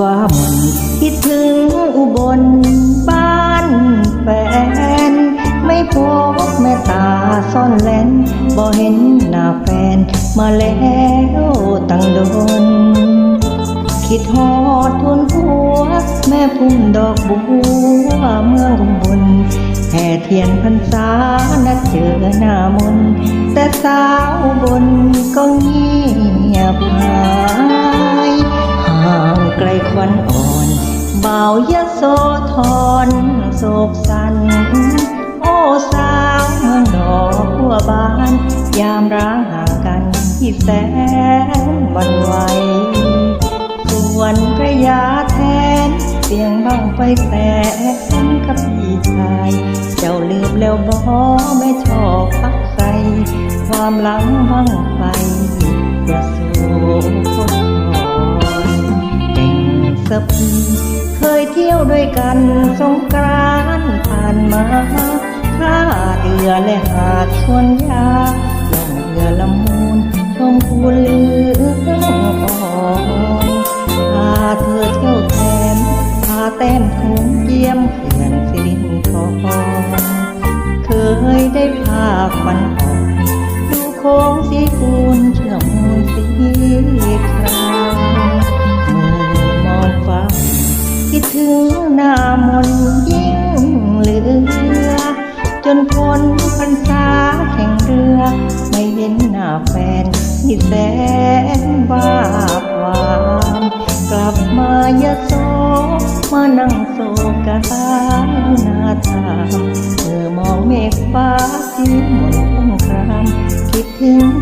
ฟ้ามนคิดถึงอุบลบ้านแฟน ไม่พบแม่ตาซ่อนเลนบ่เห็นหน้าแฟน มาแล้วตั้งโดน คิดฮอดทุนหัว แม่พุ่มดอกบัวเมืองอุบลแห่เทียนพรรษานัดเจอหน้ามน แต่สาวบนก็เงียบหายห่า วันอ่อนเบาวยโสธรโศกสัน โอ้สาวเมืองดอกบัวบาน ยามร้างห่างกันที่แสนวันไหวส่วนพระยาแทน เสียงบังไฟแสนกับพี่ชาย เจ้าลืมแล้วบอแม่ชอบพักใส่ความหลังบังไฟอย่า สะพีเคยเที่ยวด้วยกันสงกรานต์ผ่านมาท่าเรือและหาดชวนยาลองเรือละมูลชมพูเหลืองอ่อนพาเธอเที่ยวแทนพาแต้มโขงเยี่ยมเขื่อนสิรินทรเคยได้พาควันออกดูโค้งสีคู แฟนที่แสนบ้าความกลับมาอย่าโสมานั่งโศกาหน้าตาเธอมองเมฆฟ้าที่หมนคงครามคิดถึง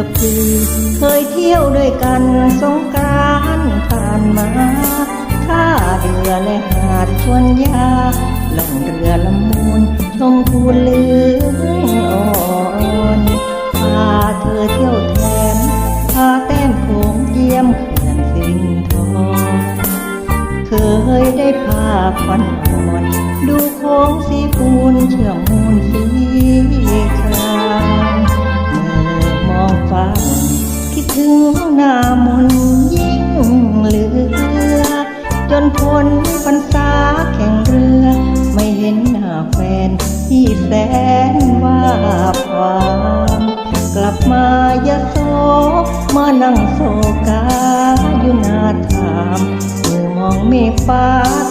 ะพือเคยเที่ยวด้วยกันสงกรานผ่านมาท่าเรือและหาดชวนยาล่องเรือละมูลชมพูเหลืองอ่อนพาเธอเที่ยวแถมพาแต้มโขงเยี่ยมเขื่อนสินทรเคยได้พาควันอ่อนดูโค้งสีปูนเชื่อมมูลสี แสนว่าความกลับมายะโสมานั่งโศกาอยู่หนาถามเมื่อมองเมฆฟ้า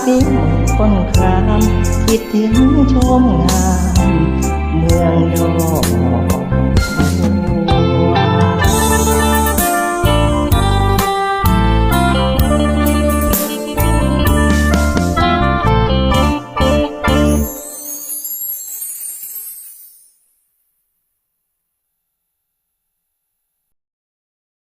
สีหมนก้นคราม คิดถึงชมงาม